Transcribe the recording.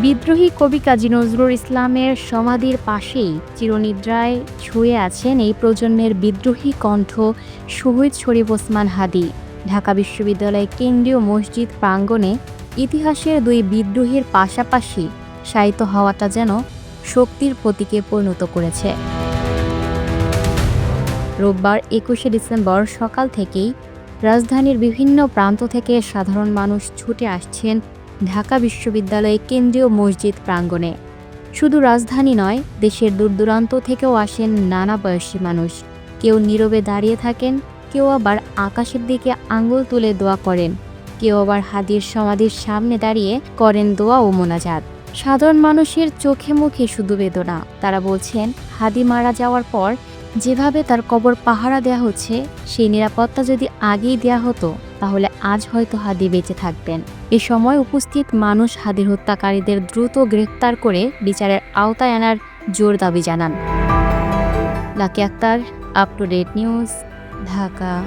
বিদ্রোহী কবি কাজী নজরুল ইসলামের সমাধির পাশেই চিরনিদ্রায় ছুঁয়ে আছেন এই প্রজন্মের বিদ্রোহী কণ্ঠ শহীদ শরীফ ওসমান হাদি। ঢাকা বিশ্ববিদ্যালয় কেন্দ্রীয় মসজিদ প্রাঙ্গণে ইতিহাসের দুই বিদ্রোহীর পাশাপাশি শায়িত হওয়াটা যেন শক্তির প্রতীকে পরিণত করেছে। রোববার একুশে ডিসেম্বর সকাল থেকেই রাজধানীর বিভিন্ন প্রান্ত থেকে সাধারণ মানুষ ছুটে আসছেন ঢাকা বিশ্ববিদ্যালয়ে কেন্দ্রীয় মসজিদ প্রাঙ্গণে। শুধু রাজধানী নয়, দেশের দূরদূরান্ত থেকেও আসেন নানা বয়সী মানুষ। কেউ নীরবে দাঁড়িয়ে থাকেন, কেউ আবার আকাশের দিকে আঙুল তুলে দোয়া করেন। কেউ আবার হাদির সমাধির সামনে দাঁড়িয়ে করেন দোয়া ও মোনাজাত। সাধারণ মানুষের চোখে মুখে শুধু বেদনা। তারা বলছেন, হাদি মারা যাওয়ার পর যেভাবে তার কবর পাহারা দেয়া হচ্ছে, সেই নিরাপত্তা যদি আগেই দেয়া হতো, তাহলে আজ হয়তো হাদি বেঁচে থাকতেন। এ সময় উপস্থিত মানুষ হাদির হত্যাকারীদের দ্রুত গ্রেফতার করে বিচারের আওতায় আনার জোর দাবি জানান। Lucky Akter up to date news Dhaka.